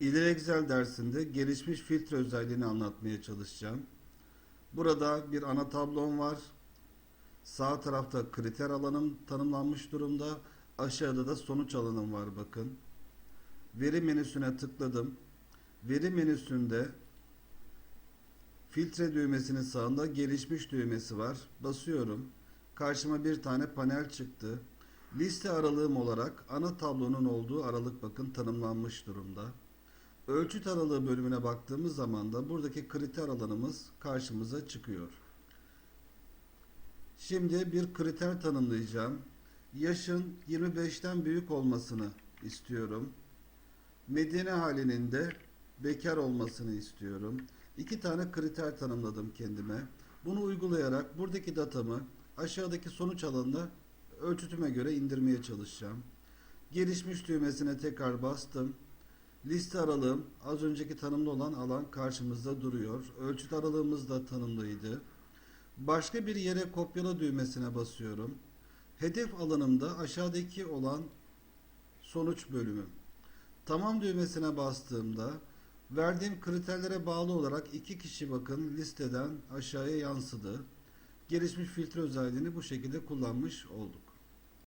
İleri dersinde gelişmiş filtre özelliğini anlatmaya çalışacağım. Burada bir ana tablom var. Sağ tarafta kriter alanım tanımlanmış durumda. Aşağıda da sonuç alanım var bakın. Veri menüsüne tıkladım. Veri menüsünde filtre düğmesinin sağında gelişmiş düğmesi var. Basıyorum. Karşıma bir tane panel çıktı. Liste aralığım olarak ana tablonun olduğu aralık bakın tanımlanmış durumda. Ölçüt aralığı bölümüne baktığımız zaman da buradaki kriter alanımız karşımıza çıkıyor. Şimdi bir kriter tanımlayacağım. Yaşın 25'ten büyük olmasını istiyorum. Medine halinin de bekar olmasını istiyorum. İki tane kriter tanımladım kendime. Bunu uygulayarak buradaki datamı aşağıdaki sonuç alanına ölçütüme göre indirmeye çalışacağım. Gelişmiş düğmesine tekrar bastım. Liste aralığım az önceki tanımlı olan alan karşımızda duruyor. Ölçüt aralığımız da tanımlıydı. Başka bir yere kopyala düğmesine basıyorum. Hedef alanımda aşağıdaki olan sonuç bölümü. Tamam düğmesine bastığımda verdiğim kriterlere bağlı olarak iki kişi bakın listeden aşağıya yansıdı. Gelişmiş filtre özelliğini bu şekilde kullanmış olduk.